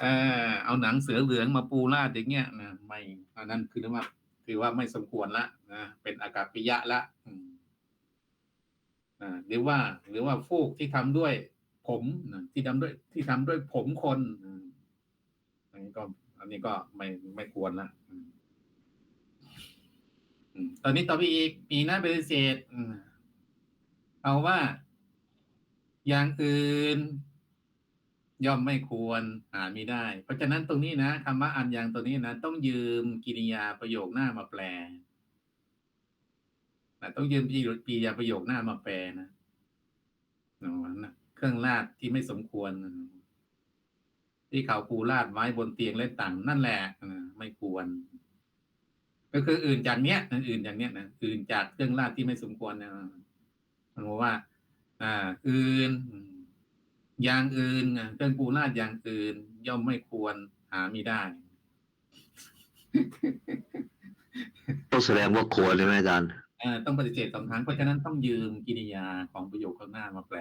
เออเอาหนังเสือเหลืองมาปูราดอย่างเงี้ยนะไม่อันนั้นคือว่าถือว่าไม่สมควรละนะเป็นอากาศปิยะละอืมอ่าหรือว่า หรือว่าฟูกที่ทำด้วย ผมนะที่ทำด้วย ที่ทำด้วยผมคนอันนี้ก็ อันนี้ก็ไม่ไม่ควรละตอนนี้ต่อไปอีกปีหน้าปฏิเสธเอาว่า อย่างอื่น ย่อมไม่ควรหาม่ได้ เพราะฉะนั้นตรงนี้นะคำว่าอันยังตัวนี้นะ ต้องยืมกิริยาประโยคหน้ามาแปลนะต้องยืมกิริยาประโยคหน้ามาแปลนะนะเครื่องราดที่ไม่สมควร ที่เขาปูราดไว้บนเตียงและต่างนั่นแหละนะไม่ควร ก็คืออื่นจากเนี้ยอื่นจากเนี้ยนะอื่นจากเครื่องราดที่ไม่สมควรนะมันบอกว่า อ่า อื่น อย่างอื่นเครื่องปูราดอย่างอื่น ย่อมไม่ควรหามีได้ต้องแสดงว่าควรเลยไหมอาจารย์เอ่อต้องปฏิเสธสองครั้งเพราะฉะนั้นต้องยืมกิริยาของประโยคข้างหน้ามาแปล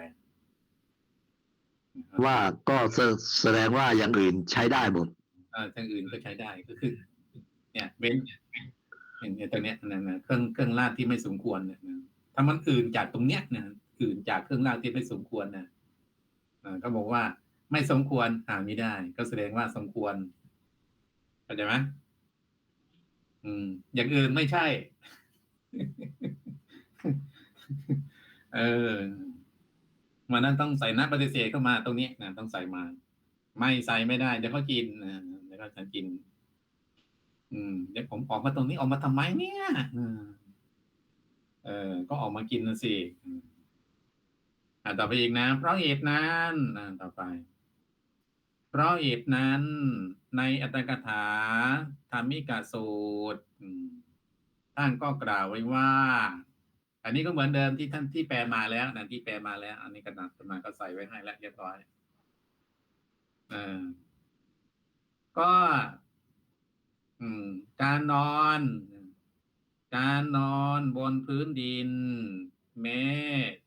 ว่าก็แสแสดงว่าอย่างอื่นใช้ได้หมดเออทางอื่นก็ใช้ได้ก็คือ เนี่ยเว้นอย่างเงี้ยตรงเนี้ยนะนะเครื่องเครื่องราดที่ไม่สมควรเนี่ยนะถ้ามันอื่นจากตรงเนี้ยนะอื่นจากเครื่องราดที่ไม่สมควรนะ อ่าก็บอกว่าไม่สมควรหาไม่ได้ ก็แสดงว่าสมควรเข้าใจไหมอืม อย่างอื่นไม่ใช่ เออมันนั้นต้องใส่นักปฏิเสธเข้ามาตรงนี้นะต้องใส่มา ไม่ใส่ไม่ได้เดี๋ยวเขากินนะเดี๋ยวเขาจะกิน อืมเดี๋ยวผมออกมาตรงนี้ออกมาทำไมเนี่ยเออ ก็ออกมากินนะสิอืมาต่อไปอีกนะ เพราะเหตุนั้นต่อไป เพราะเหตุนั้น ในอัตถกถาธรรมิกาสูตรท่านก็กล่าวไว้ว่า อันนี้ก็เหมือนเดิมที่ท่านที่แปลมาแล้วนะที่แปลมาแล้ว อันนี้กระดาษตมาก็ใส่ไว้ให้แล้วเรียบร้อยเออก็การนอน การนอนบนพื้นดิน แม้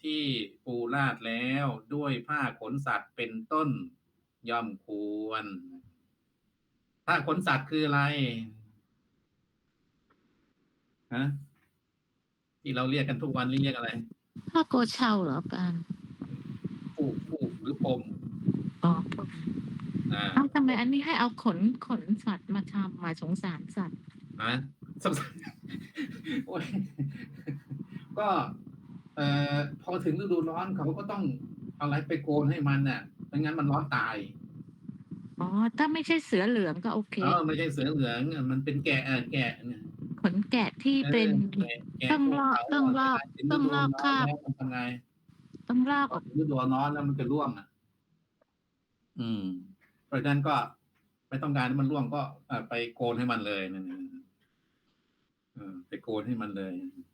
ที่ปูราดแล้วด้วยผ้าขนสัตว์เป็นต้นย่อมควร ผ้าขนสัตว์คืออะไรฮะที่เราเรียกกันทุกวันนี่เรียกอะไร ผ้าโกเช่าเหรอปานฟูกฟูกหรือพรมอ๋ออ่าเอ้าทำไมอันนี้ให้เอาขนขนสัตว์มาทำมาสงสารสัตว์นะสงสัยโอ้ยก็ เอ่อพอถึงฤดูร้อนเขาก็ต้องเอาอะไรไปโกนให้มันน่ะไม่งั้นมันร้อนตายอ๋อ ถ้าไม่ใช่เสือเหลืองก็โอเค เออไม่ใช่เสือเหลืองอะมันเป็นแกะเออแกะเนี่ยขนแกะที่เป็น ออแกะแกะต้องลอกภูเขาต้องลอกถึฤต้องลอกร้นคราบแล้วมันทำไงต้องลากออกฤดูร้อนแล้วมันจะร่วงอะ อืม เพราะฉะนั้นก็ไม่ต้องการให้มันร่วงก็เอ่อไปโกนให้มันเลยนั่นเองเออไปโกนให้มันเลยพ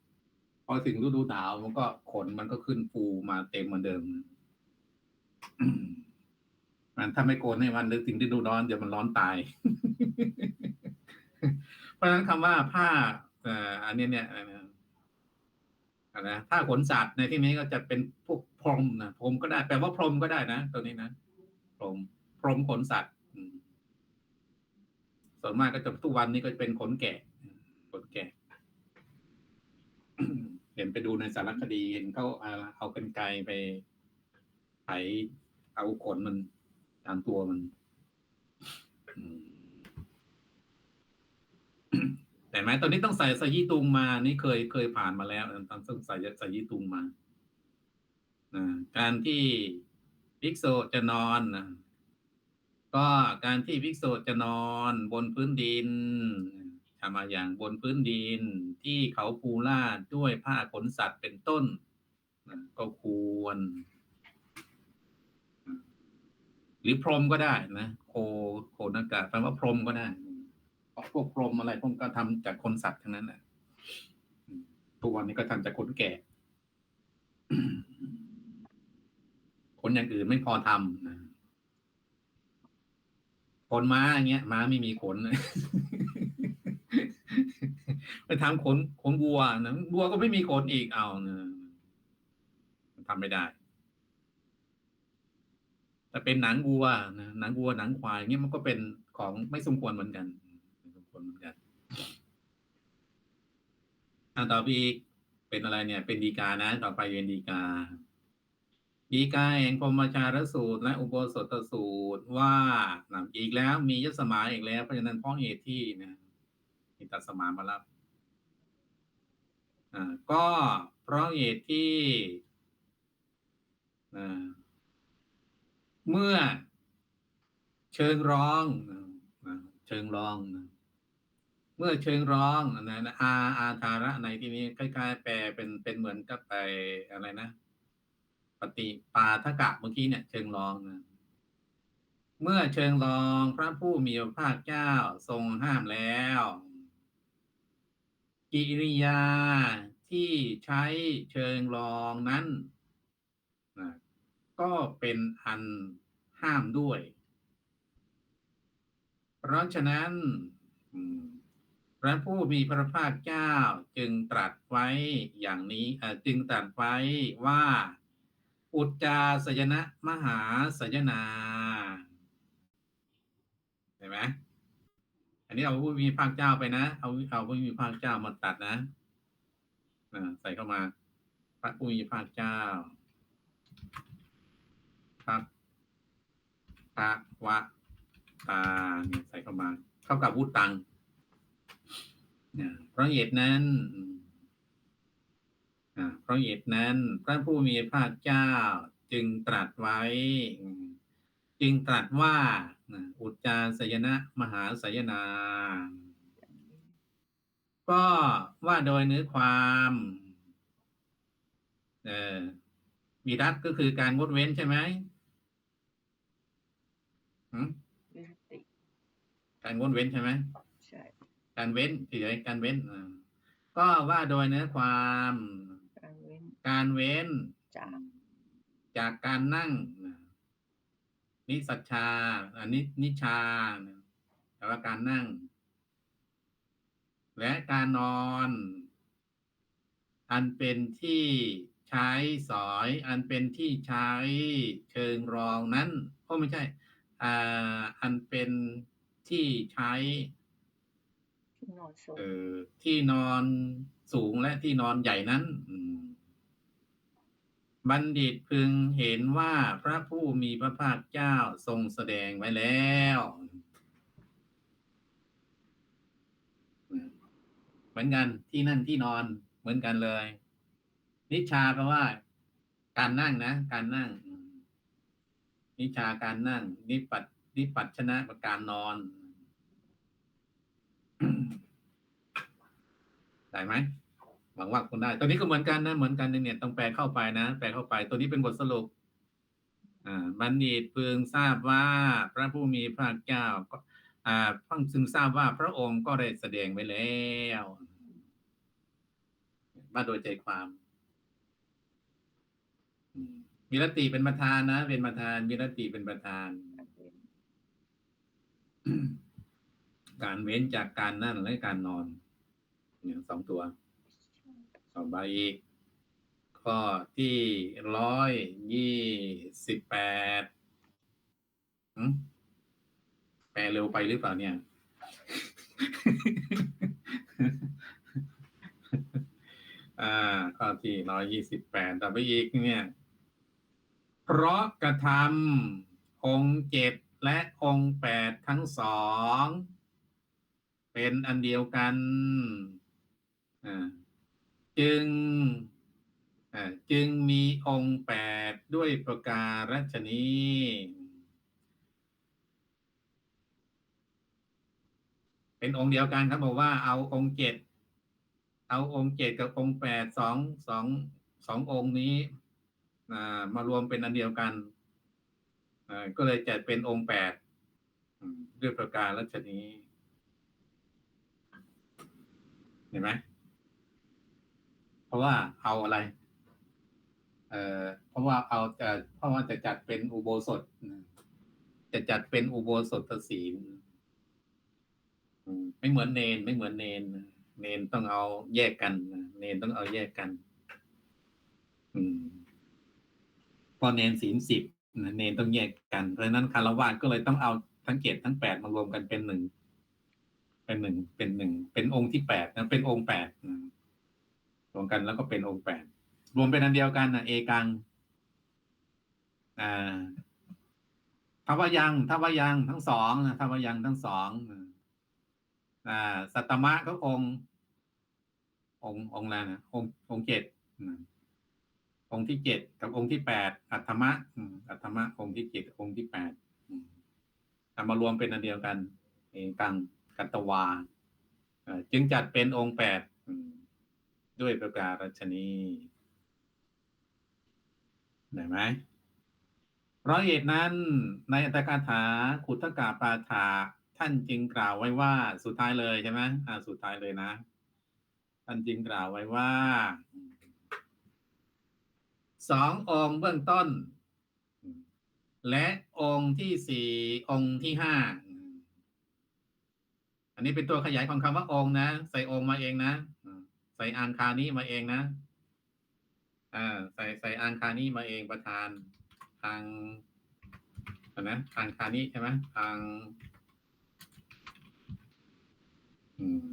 อถึงฤดูหนาวมันก็ขนมันก็ขึ้นฟูมาเต็มเหมือนเดิมมันถ้าไม่โกนให้มันนึกถึงฤดูร้อนเดี๋ยวมันร้อนตาย เพราะฉะนั้นคำว่าผ้าอันนี้เนี่ยอะไรนะผ้าขนสัตว์ในที่นี้ก็จะเป็นพวกพรมนะพรมก็ได้แปลว่าพรมก็ได้นะตัวนี้นะพรมพรมขนสัตว์ส่วนมากก็จะทุกวันนี้ก็จะเป็นขนแกะขนแกะ ห็นไปดูในสารคดีเห็นเขาเอาเอาเป็นไกรไปไถเอาขนมันตามตัวมันแต่ไหมตอนนี้ต้องใส่สยีตุงมา นี่เคยเคยผ่านมาแล้วต้องต้องใส่สยีตุงมาอ่าการที่ภิกษุจะนอนนะก็การที่ภิกษุจะนอนบนพื้นดิน ทำมาอย่างบนพื้นดินที่เขาปูลาดด้วยผ้าขนสัตว์เป็นต้น ก็ควร หรือพรมก็ได้นะโคโคนากาศแปลว่าพรมก็ได้พวกพรมอะไรพวกก็ทำจากคนสัตว์ทั้งนั้นแหละทุกวันนี้ก็ทำจากขนแกะขนอย่างอื่นไม่พอทำนะขนม้าอย่างเงี้ยม้าไม่มีขน ไปทำขนขนวัวนะวัวก็ไม่มีขนอีกเอานะทำไม่ได้แต่เป็นหนังวัวนะหนังวัวหนังควายเงี้ยมันก็เป็นของไม่สมควรเหมือนกันไม่สมควรเหมือนกันอ่าต่อไปอีกเป็นอะไรเนี่ย เป็นดีกานะ ต่อไปเป็นดีกา ดีกาแห่งพรมจารสูตร และอุโบสถสูตรว่านะอีกแล้ว มียศสมาอีกแล้วเพราะฉะนั้นพราะเหตุที่นะมีตัดสมามารับ ก็เพราะเหตุที่อ่าเมื่อเชิงร้องเชิงร้องเมื่อเชิงร้องนะนะอาอาธาระในที่นี้คล้ายๆแปลเป็นเป็นเหมือนกับไปอะไรนะปฏิปาทกะเมื่อกี้เนี่ยเชิงร้องนะเมื่อเชิงรองพระผู้มีพระภาคเจ้าทรงห้ามแล้ว กิริยาที่ใช้เชิงรองนั้นนะก็เป็นอันห้ามด้วย เพราะฉะนั้นพระผู้มีพระภาคเจ้าจึงตรัสไว้อย่างนี้จึงตรัสไว้ว่า อุจจาสยนะมหาสยนาเห็นไหม อันนี้เอาผู้มีภาคเจ้าไปนะเอาเอาผู้มีภาคเจ้ามาตัดนะอ่าใส่เข้ามา พระผู้มีภาคเจ้าพระพระวะตาเนี่ยใส่เข้ามา เข้ากับวุตังเนี่ยเพราะเหตุนั้นเพราะเหตุนั้น พระผู้มีพระภาคเจ้าจึงตรัสไว้ จึงตรัสว่า นะอุจจาสยนะ มหาสยนา ก็ว่าโดยเนื้อความเออวิรัตก็คือการงดเว้นใช่ไหมหืมวิรติการงดเว้นใช่ไหมใช่การเว้นเฉยๆการเว้นอ่าก็ว่าโดยเนื้อความ การเว้นการเว้นจากจากการนั่ง นะนิสัชชาอันนินิชานะแต่ว่าการนั่ง และการนอน อันเป็นที่ใช้สอย อันเป็นที่ใช้เชิงรองนั้นโอ้ไม่ใช่อ่าอันเป็นที่ใช้ที่นอนสูงเอ่อที่นอนสูงและที่นอนใหญ่นั้น อืม บัณฑิตพึงเห็นว่าพระผู้มีพระภาคเจ้าทรงแสดงไว้แล้ว เหมือนกันที่นั่นที่นอนเหมือนกันเลย นิชาแปลว่า การนั่งนะ การนั่ง นิชาการนั่ง นิปัตนิปัตชนะการนอน ได้ไหม หวังว่าคุณได้ ตัวนี้ก็เหมือนกันนะ เหมือนกันเนี่ยต้องแปลเข้าไปนะ แปลเข้าไป ตัวนี้เป็นบทสรุป อ่า บัณฑิตพึงทราบว่าพระผู้มีพระเจ้าก็ อ่าพิ่งซึงทราบว่าพระองค์ก็ได้แสดงไว้แล้วมาโดยใจความมีรติเป็นประธานนะ เป็นประธานมีรติเป็นประธาน การเว้นจากการนั่งและการนอนเนี่ยสองตัว ต่อไปอีก ข้อที่ร้อยยี่สิบแปดแปลเร็วไปหรือเปล่าเนี่ย อ่า ข้อที่ร้อยยี่สิบแปดต่อไปอีกเนี่ย เพราะกระทำองค์เจ็ดและองค์แปดทั้งสอง เป็นอันเดียวกัน อ่า จึงจึงมีองค์แปดด้วยประการฉนี้เป็นองค์เดียวกันครับบอกว่าเอาองค์เจ็ดเอาองค์เจ็ดกับองค์แปดสองสองสององค์นี้มารวมเป็นอันเดียวกันก็เลยจัดเป็นองค์แปดด้วยประการฉนี้เห็นไหม เพราะว่าเอาอะไร เอ่อเพราะว่าเอาจะเพราะว่าจะจัดเป็นอุโบสถจะจัดเป็นอุโบสถศีลไม่เหมือนเนน ไม่เหมือนเนน เนนต้องเอาแยกกันเนนต้องเอาแยกกัน อืมพอเนนศีลสิบเนนต้องแยกกันเพราะฉะนั้นคารวะก็เลยต้องเอาทั้งเจ็ดทั้งแปดมารวมกันเป็นหนึ่งเป็นหนึ่งเป็นหนึ่งเป็นองค์ที่แปดนะเป็นองค์แปดนะ รวมกันแล้วก็เป็นองค์แปดรวมเป็นอันเดียวกันนะเอกังอ่าทวยังทวายังทั้งสองนะทวายังทั้งสองอ่าสัตตมะก็องค์องค์องค์อะนะองค์องค์เจ็ดองค์ที่เจ็ดกับองค์ที่แปดอัตมะอัตมะองค์ที่เจ็ดองค์ที่แปดอืมารวมเป็นอันเดียวกันเอกังกัตวาจึงจัดเป็นองค์แปด ด้วยประการฉนีเห็นไหมเพราะเหตุนั้น ในอัตถกาถาขุทกาปาฐาท่านจึงกล่าวไว้ว่าสุดท้ายเลยใช่ไหมอ่าสุดท้ายเลยนะ ท่านจึงกล่าวไว้ว่าสององค์เบื้องต้น และองค์ที่สี่องค์ที่ห้าอันนี้เป็นตัวขยายของคำว่าองค์นะ ใส่องค์มาเองนะ ส่อังคานี้มาเองนะอ่าใส่ใส่อังคานี้มาเองประธานทางนะอังคานี้ใช่ไหมทาง อืม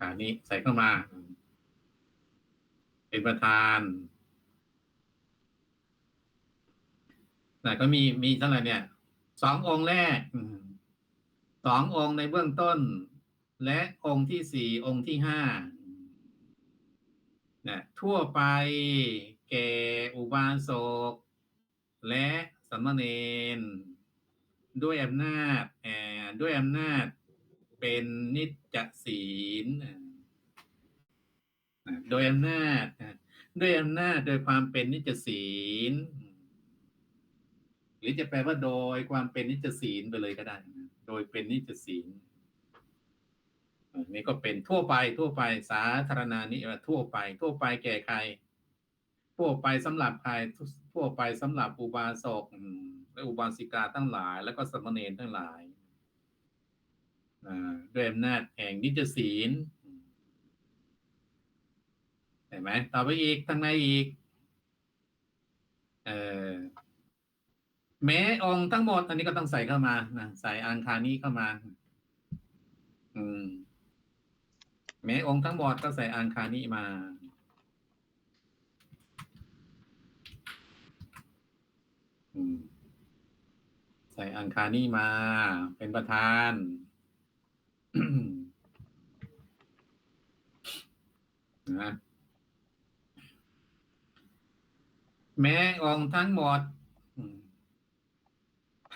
อันนี้ใส่เข้ามาเป็นประธานแต่ก็มีมีเท่าไหร่เนี่ยสององค์แรกสององค์ในเบื้องต้น และองค์ที่สี่องค์ที่ห้า นะทั่วไปแก่อุบาสกและสามเณรด้วยอำนาจแอด้วยอำนาจเป็นนิจศีลโดยอำนาจด้วยอำนาจโดยความเป็นนิจศีล หรือจะแปลว่าโดยความเป็นนิจศีลไปเลยก็ได้ โดยเป็นนิจศีล นี่ก็เป็นทั่วไปทั่วไปสาธารณานิทั่วไป ทั่วไปแก่ใคร ทั่วไปสำหรับใครทั่วไปสำหรับอุบาสกและอุบาสิกาทั้งหลาย แล้วก็สามเณรทั้งหลายด้วยอำนาจแห่งนิจศีลเห็นไหมต่อไปอีกทางในอีกเออแม้องค์ทั้งหมด อันนี้ก็ต้องใส่เข้ามานะใส่อังคานี้เข้ามา อืม แม้องค์ทั้งหมดก็ใส่อังคานี้มาใส่อังคานี้มา เป็นประธาน นะแม้องทั้งหมด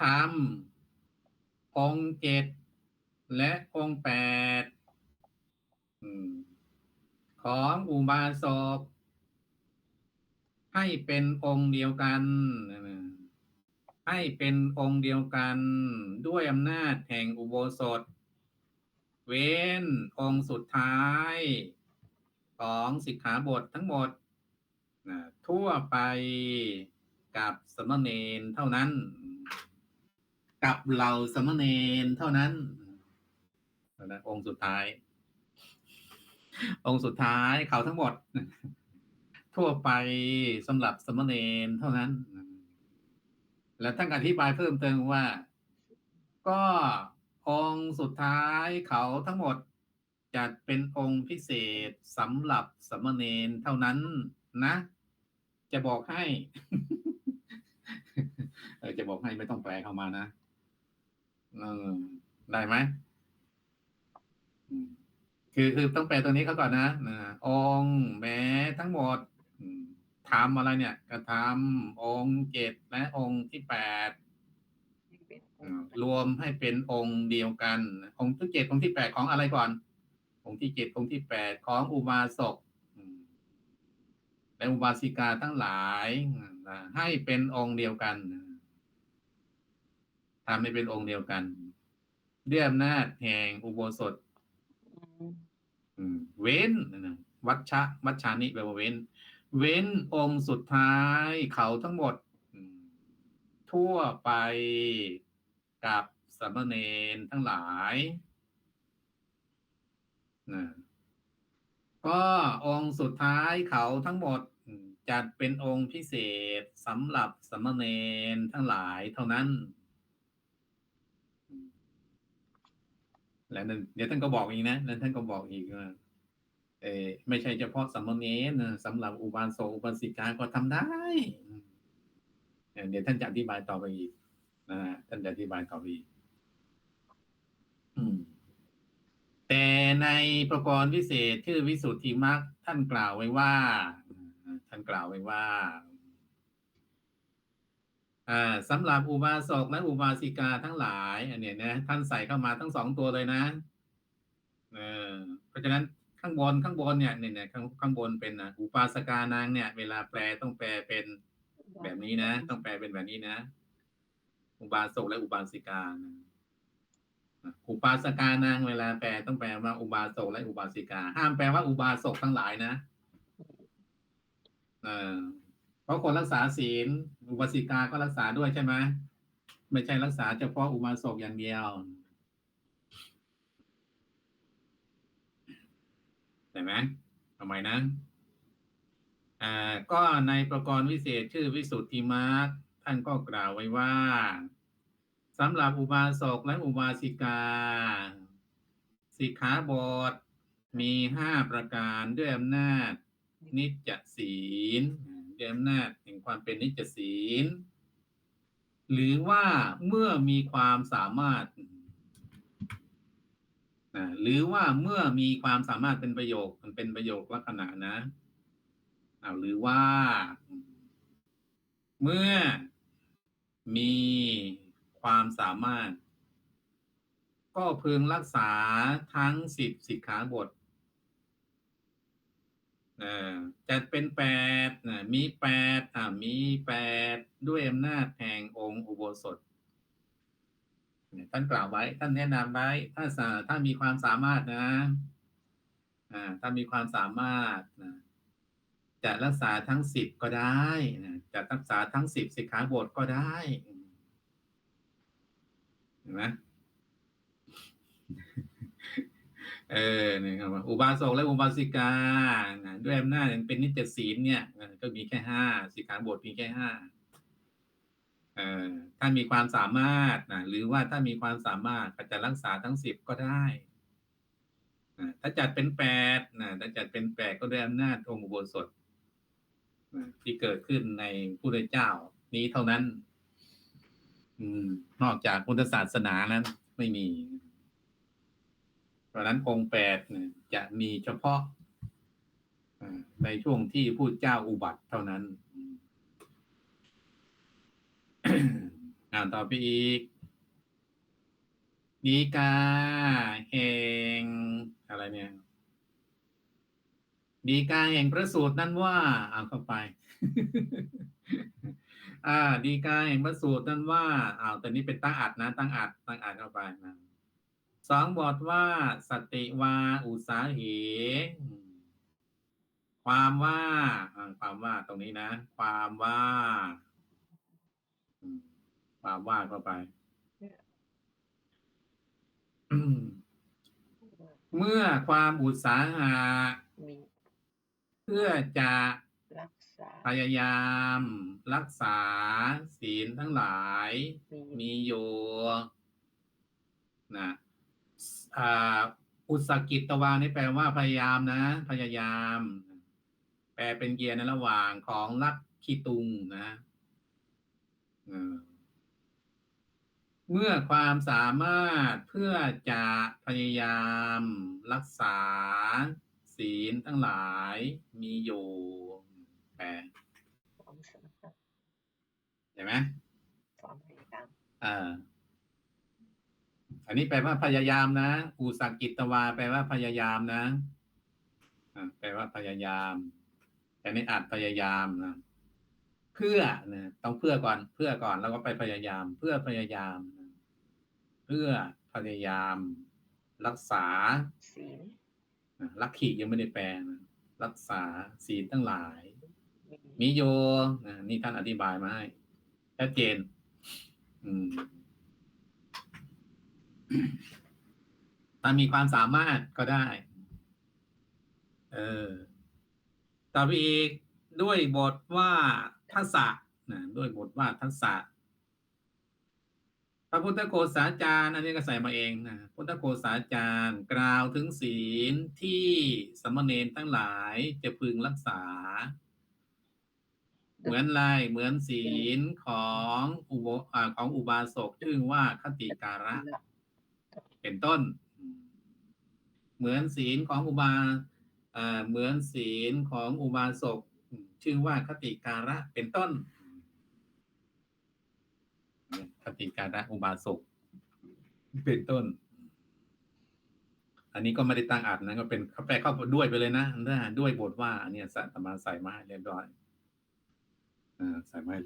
ทำองเจ็ดและองแปด ของอุบาสกให้เป็นองค์เดียวกัน ให้เป็นองค์เดียวกัน ด้วยอำนาจแห่งอุโบสถ เว้นองค์สุดท้าย ของสิกขาบททั้งหมดนะทั่วไปกับสมณเณรเท่านั้น กับเหล่าสมณเณรเท่านั้นนะองค์สุดท้าย องค์สุดท้ายเขาทั้งหมด ทั่วไปสำหรับสมณเณรเท่านั้น และท่านอธิบายเพิ่มเติมว่า ก็องค์สุดท้ายเขาทั้งหมดจะเป็นองค์พิเศษสำหรับสามเณรเท่านั้นนะ จะบอกให้เออจะบอกให้ไม่ต้องแปลเข้ามานะเออได้ไหมอืม คือคือต้องแปลตัวนี้เขาก่อนนะนะองแม้ทั้งหมดอืมทำอะไรเนี่ยกระทำองค์เจ็ดและองค์ที่แปดรวมให้เป็นองค์เดียวกัน องค์ที่เจ็ดองค์ที่แปดของอะไรก่อน องค์ที่เจ็ดองค์ที่แปดของอุบาสกและอุบาสิกาทั้งหลายให้เป็นองค์เดียวกันทำให้เป็นองค์เดียวกันด้วยอำนาจแห่งอุโบสถ เว้นวัชชะวัชชานิแปลว่าเว้น เว้นองค์สุดท้ายเขาทั้งหมดทั่วไปกับสามเณรทั้งหลายนะก็องค์สุดท้ายเขาทั้งหมดจัดเป็นองค์พิเศษสำหรับสามเณรทั้งหลายเท่านั้น แล้วนั่นเดี๋ยวท่านก็บอกอีกนะแล้วท่านก็บอกอีกว่าเออไม่ใช่เฉพาะสามเณรนะสำหรับอุบาสกอุบาสิกาก็ทำได้เดี๋ยวท่านจะอธิบายต่อไปอีกนะฮะท่านจะอธิบายต่อไปอีกแต่ในประกรณ์พิเศษชื่อวิสุทธิมรรคท่านกล่าวไว้ว่า ท่านกล่าวไว้ว่า อ่าสำหรับอุบาสกและอุบาสิกาทั้งหลาย อันเนี้ยนะท่านใส่เข้ามาทั้งสองตัวเลยนะเออเพราะฉะนั้นข้างบนข้างบนเนี่ยเนี่ยข้างข้างบนเป็นนะอุปาสกานางเนี่ย เวลาแปลต้องแปลเป็นแบบนี้นะ ต้องแปลเป็นแบบนี้นะ อุบาสกและอุบาสิกานะอุปาสกานางเวลาแปลต้องแปลว่าอุบาสกและอุบาสิกา ห้ามแปลว่าอุบาสกทั้งหลายนะเออ เพราะคนรักษาศีล อุบาสิกาก็รักษาด้วยใช่ไหมไม่ใช่รักษาเฉพาะอุบาสกอย่างเดียว เห็นไหมทำไมนะอ่าก็ในประกรณ์วิเศษชื่อวิสุทธิมรรคท่านก็กล่าวไว้ว่าสำหรับอุบาสกและอุบาสิกา สิกขาบทมีห้าประการด้วยอำนาจนิจจศีล ยอำนาจแห่งความเป็นนิจศีล หรือว่าเมื่อมีความสามารถอ่าหรือว่าเมื่อมีความสามารถเป็นประโยคมันเป็นประโยคลักษณะนะเอาหรือว่า เมื่อมีความสามารถ ก็พึงรักษาทั้งสิบสิกขาบท จัดเป็นแปดมีแปดมีแปดด้วยอำนาจแห่งองค์อุโบสถท่านกล่าวไว้ ท่านแนะนำไว้ ถ้าถ้ามีความสามารถนะอ่าถ้ามีความสามารถนะจะรักษาทั้งสิบก็ได้นะจะรักษาทั้งสิบสิกขาบทก็ได้เห็นไหม เออนี่ครับว่าอุบาสกและอุบาสิกานะด้วยอำนาจเป็นนิจศีลเนี่ยก็มีแค่ห้าสิกขาบทมีแค่ห้าเออถ้ามีความสามารถนะหรือว่าถ้ามีความสามารถก็จะรักษาทั้งสิบก็ได้ถ้าจัดเป็นแปดนะถ้าจัดเป็นแปดก็ด้วยอำนาจองค์อุโบสถที่เกิดขึ้นในผู้ได้เจ้า นี้เท่านั้น อืม นอกจากพุทธศาสนานั้นไม่มี เพราะนั้นองค์แปดจะมีเฉพาะในช่วงที่ผู้เจ้าอุบัติเท่านั้นอ่านต่อไปอีกดีกาแห่งอะไรเนี่ยดีกาแห่งพระสูตรนั้นว่าเอาเข้าไป อ่า ดีกาแห่งพระสูตรนั้นว่าเอาแต่นี้เป็นตั้งอัดนะ ตั้งอัดตั้งอัดเข้าไปนะ องบทว่า สติวา อุสาเหความว่าความว่าตรงนี้นะ ความว่าความว่าเข้าไป เมื่อความอุตสาหะเพื่อจะพยายามรักษาศีลทั้งหลาย มีอยู่นะ อ่าอุตสกิจตวานี่แปลว่าพยายามนะ พยายาม แปลเป็นเกียร์ในระหว่างของลักขีตุงนะเออเมื่อความสามารถเพื่อจะพยายามรักษา ศีลทั้งหลายมีอยู่แปลความสำคัญเห็นไหมความพยายามอ่า อันนี้แปลว่าพยายามนะอุสกิตวา แปลว่าพยายามนะอ่าแปลว่าพยายาม แต่ในอาจพยายามนะเพื่อนะต้องเพื่อก่อนเพื่อก่อนแล้วก็ไปพยายาม เพื่อพยายามนะเพื่อพยายาม รักษาศีลอะลักขียังไม่ได้แปลนะรักษาศีลทั้งหลายมีมิโยนะนี่ท่านอธิบายมาให้ชัดเจน อืม ถ้ามีความสามารถก็ได้ เออต่อไปอีกด้วยบทว่าทัสสะนะด้วยบทว่าทัสสะพระพุทธโฆษาจารย์อันนี้ก็ใส่มาเองนะพุทธโฆษาจารย์กล่าวถึงศีลที่สมณเณรทั้งหลายจะพึงรักษา เหมือนไรเหมือนศีลของอุโบาของอุบาสกชื่อว่าคติการะ เป็นต้น เหมือนศีลของอุบาเหมือนศีลของอุบาสกชื่อว่าคติการะเป็นต้น คติการะอุบาสกเป็นต้น อันนี้ก็ไม่ได้ตั้งอัดนะก็เป็นแปลเข้าด้วยไปเลยนะด้วยบทว่าอันเนี้ยสัตมาใส่มาให้เรียบร้อยอ่าใส่มาให้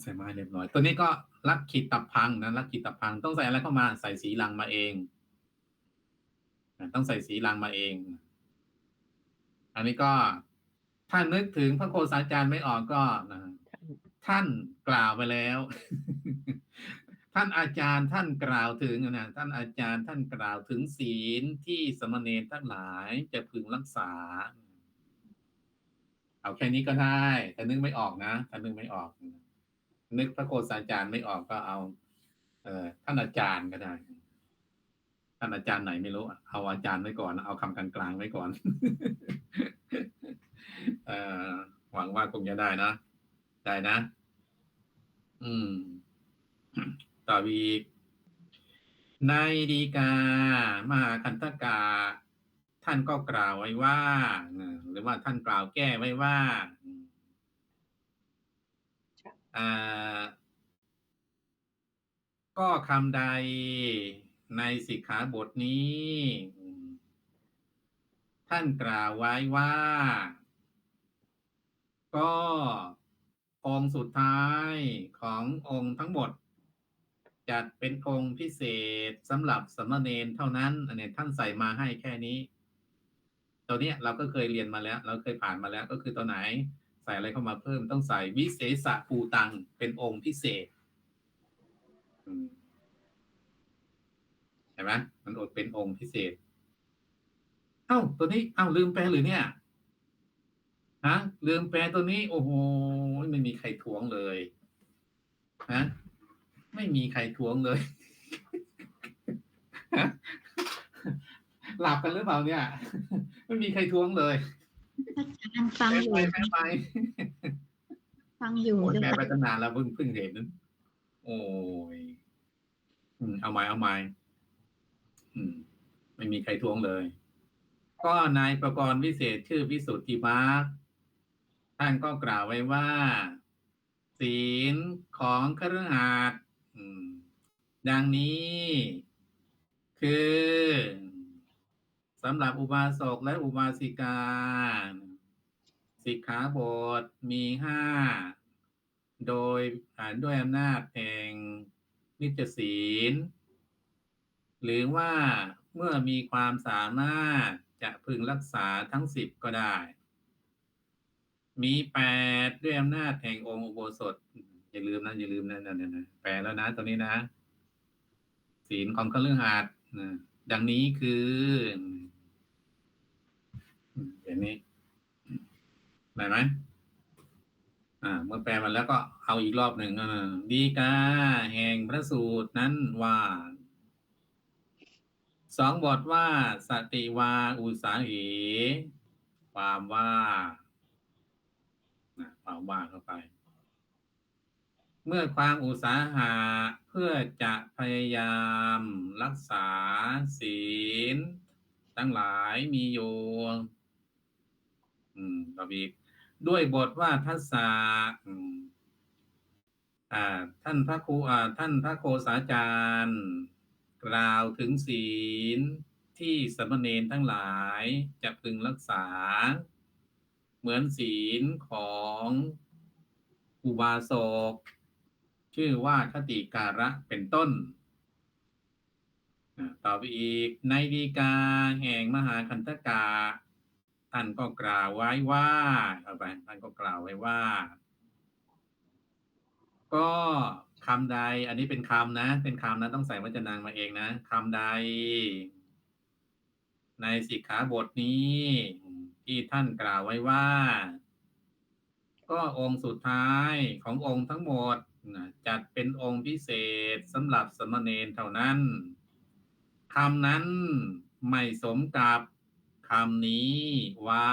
ใส่มาให้เรียบร้อย ตัวนี้ก็ลักขิตตับพังนะลักขิตตับพังต้องใส่อะไรเข้ามาใส่สีลังมาเอง ต้องใส่สีลังมาเอง อันนี้ก็ถ้านึกถึงพระโคสาจารย์ไม่ออกก็นะท่านกล่าวไปแล้ว ท่านอาจารย์ท่านกล่าวถึงนะท่านอาจารย์ท่านกล่าวถึงศีลที่สมณเณรทั้งหลายจะพึงรักษา เอาแค่นี้ก็ได้แต่นึกไม่ออกนะถ้านึกไม่ออก นึกพระโคสาจารย์ไม่ออกก็เอา เอ่อท่านอาจารย์ก็ได้ ท่านอาจารย์ไหนไม่รู้ เอาอาจารย์ไว้ก่อน เอาคำกลางๆไว้ก่อนเออหวังว่าคงจะได้นะ ได้นะ อืม ต่ออีกในดีกา มาคันธกา ท่านก็กล่าวไว้ว่า หรือว่าท่านกล่าวแก้ไว้ว่าอ่าก็คำใด ในสิกขาบทนี้ ท่านกล่าวไว้ว่า ก็องค์สุดท้ายขององค์ทั้งหมด จัดเป็นองค์พิเศษสำหรับสมณเณรเท่านั้นอันนี้ท่านใส่มาให้แค่นี้ ตัวเนี้ยเราก็เคยเรียนมาแล้ว เราเคยผ่านมาแล้วก็คือตัวไหน ใส่อะไรเข้ามาเพิ่มต้องใส่วิเศษปูตังเป็นองค์พิเศษ ห็นไหมมันอดเป็นองค์พิเศษ เอ้าตัวนี้ เอ้าลืมแปลหรือเนี่ยฮะลืมแปลตัวนี้ โอ้โหไม่มีใครทวงเลยฮะไม่มีใครทวงเลยฮะหลับกันหรือเปล่าเนี่ย ไม่มีใครทวงเลยอาจารย์ฟังแม่อยู่ไปแม่ไปฟังอยู่โอ้ยจะแม่ไปไปตั้งนานแล้วเพิ่งเพิ่งเห็น โอ้ยอืมเอาไม้เอาไม้ อืม ไม่มีใครทวงเลย ก็นายประกรณ์วิเศษชื่อวิสุทธิมาร์คท่านก็กล่าวไว้ว่า ศีลของคฤหัสถ์ดังนี้ คือสำหรับอุบาสกและอุบาสิกาสิกขาบทมีห้า โดยอ่านด้วยอำนาจแห่งนิจศีล หรือว่าเมื่อมีความสามารถจะพึงรักษาทั้งสิบก็ได้ มีแปดด้วยอำนาจแห่งองค์อุโบสถ อย่าลืมนะอย่าลืมนะนะนะแปลแล้วนะตัวนี้นะ ศีลของคฤหัสถ์นะดังนี้คืออืมอย่างนี้ได้ไหมอ่า เมื่อแปลมาแล้วก็เอาอีกรอบหนึ่งอ่าดีกาแห่งพระสูตรนั้นว่า สองบทว่า สติวาอุสาเหความว่านะความว่าเข้าไป เมื่อความอุตสาหะเพื่อจะพยายามรักษาศีล ทั้งหลายมีอยู่อืมต่ออีกด้วยบทว่าทัสสะอืมอ่า ท่านพระครูอ่า ท่านพระโคสาจารย์ กล่าวถึงศีลที่สมณเณรทั้งหลายจะพึงรักษา เหมือนศีลของอุบาสกชื่อว่าคติการะเป็นต้นต่อไปอีกในดีกาแห่งมหาคันธกาท่านก็กล่าวไว้ว่าเอาไปท่านก็กล่าวไว้ว่า ก็ คำใด อันนี้เป็นคำนะ เป็นคำนะต้องใส่วจนางมาเองนะคำใด ในสิกขาบทนี้ ที่ท่านกล่าวไว้ว่า ก็องค์สุดท้ายขององค์ทั้งหมดจัดเป็นองค์พิเศษสำหรับสมณเณรเท่านั้นคำนั้นไม่สมกับคำนี้ว่า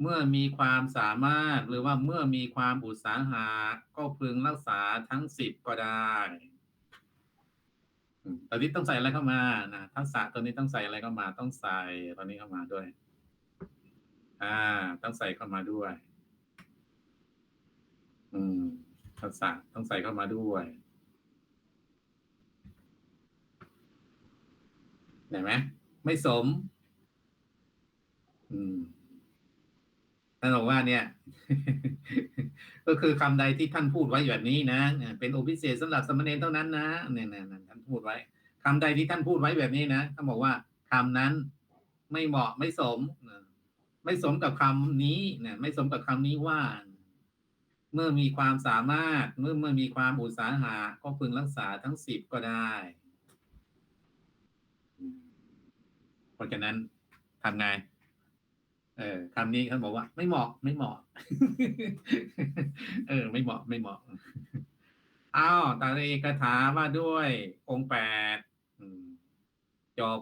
เมื่อมีความสามารถหรือว่าเมื่อมีความอุตสาหะก็พึงรักษาทั้งสิบก็ได้ตอนนี้ต้องใส่อะไรเข้ามานะทักษะตัวนี้ต้องใส่อะไรเข้ามา ต้องใส่ตอนนี้เข้ามาด้วย อ่า ต้องใส่เข้ามาด้วย อืมทักษะต้องใส่เข้ามาด้วยเห็นไหมไม่สม อืม ท่านบอกว่าเนี่ย ก็คือคำใดที่ท่านพูดไว้แบบนี้นะเป็นโอพิเศษสำหรับสมณเณรเท่านั้นนะเนี่ยเนี่ยท่านพูดไว้คำใดที่ท่านพูดไว้แบบนี้นะท่านบอกว่าคำนั้นไม่เหมาะไม่สมไม่สมกับคำนี้เนี่ยไม่สมกับคำนี้ว่า เมื่อมีความสามารถ เมื่อเมื่อมีความอุตสาหะก็พึงรักษาทั้งสิบก็ได้เพราะฉะนั้นทำไง เออคำนี้เขาบอกว่า ไม่เหมาะไม่เหมาะ เออ ไม่เหมาะไม่เหมาะอ้าวตาเรกถาว่าด้วยองค์แปดจบ